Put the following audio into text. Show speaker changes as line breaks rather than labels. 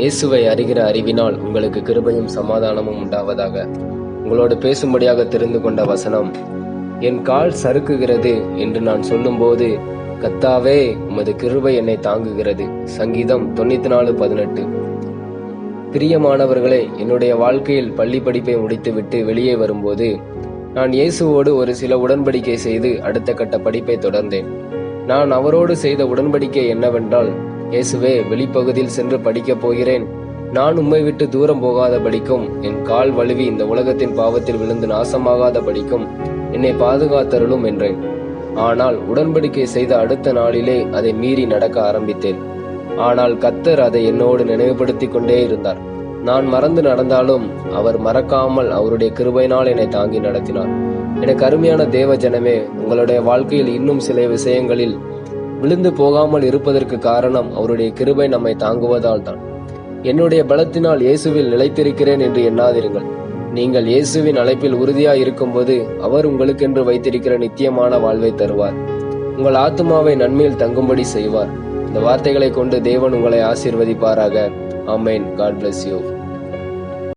இயேசுவை அறிகிற அறிவினால் உங்களுக்கு கிருபையும் சமாதானமும் உண்டாவதாக. உங்களோடு பேசும்படியாக தெரிந்து கொண்ட வசனம் என் கால் சறுக்குகிறது என்று நான் சொல்லும்போது கத்தாவே உமது கிருபை என்னை தாங்குகிறது. சங்கீதம் தொண்ணூத்தி நாலு பதினெட்டு. பிரியமானவர்களே என்னுடைய வாழ்க்கையில் பள்ளி படிப்பை முடித்துவிட்டு வெளியே வரும்போது நான் இயேசுவோடு ஒரு சில உடன்படிக்கை செய்து அடுத்த கட்ட படிப்பை தொடர்ந்தேன். நான் அவரோடு செய்த உடன்படிக்கை என்னவென்றால் இயேசுவே வெளிப்பகுதியில் சென்று படிக்கப் போகிறேன். நான் உம்மை விட்டு தூரம் போகாத படிக்கும். என் கால் வழுவி இந்த உலகத்தின் பாவத்தில் விழுந்து நாசமாகாத படிக்கும். என்னை பாதுகாத்தருளும் என்றேன். ஆனால் உடன்படிக்கை செய்த அடுத்த நாளிலே அதை மீறி நடக்க ஆரம்பித்தேன். ஆனால் கத்தர் அதை என்னோடு நினைவுபடுத்தி கொண்டே இருந்தார். நான் மறந்து நடந்தாலும் அவர் மறக்காமல் அவருடைய கிருபையினால் என்னை தாங்கி நடத்தினார். எனக்கு அருமையான தேவ ஜனமே உங்களுடைய வாழ்க்கையில் இன்னும் சில விஷயங்களில் விழுந்து போகாமல் இருப்பதற்கு காரணம் அவருடைய கிருபை நம்மை தாங்குவதால் தான். என்னுடைய பலத்தினால் இயேசுவில் நிலைத்திருக்கிறேன் என்று எண்ணாதிருங்கள் நீங்கள் இயேசுவின் அழைப்பில் உறுதியாய் இருக்கும்போது அவர் உங்களுக்கென்று வைத்திருக்கிற நித்தியமான வாழ்வை தருவார். உங்கள் ஆத்மாவை நன்மையில் தங்கும்படி செய்வார். இந்த வார்த்தைகளை கொண்டு தேவன் உங்களை ஆசீர்வதிப்பாராக. ஆமேன். God bless you.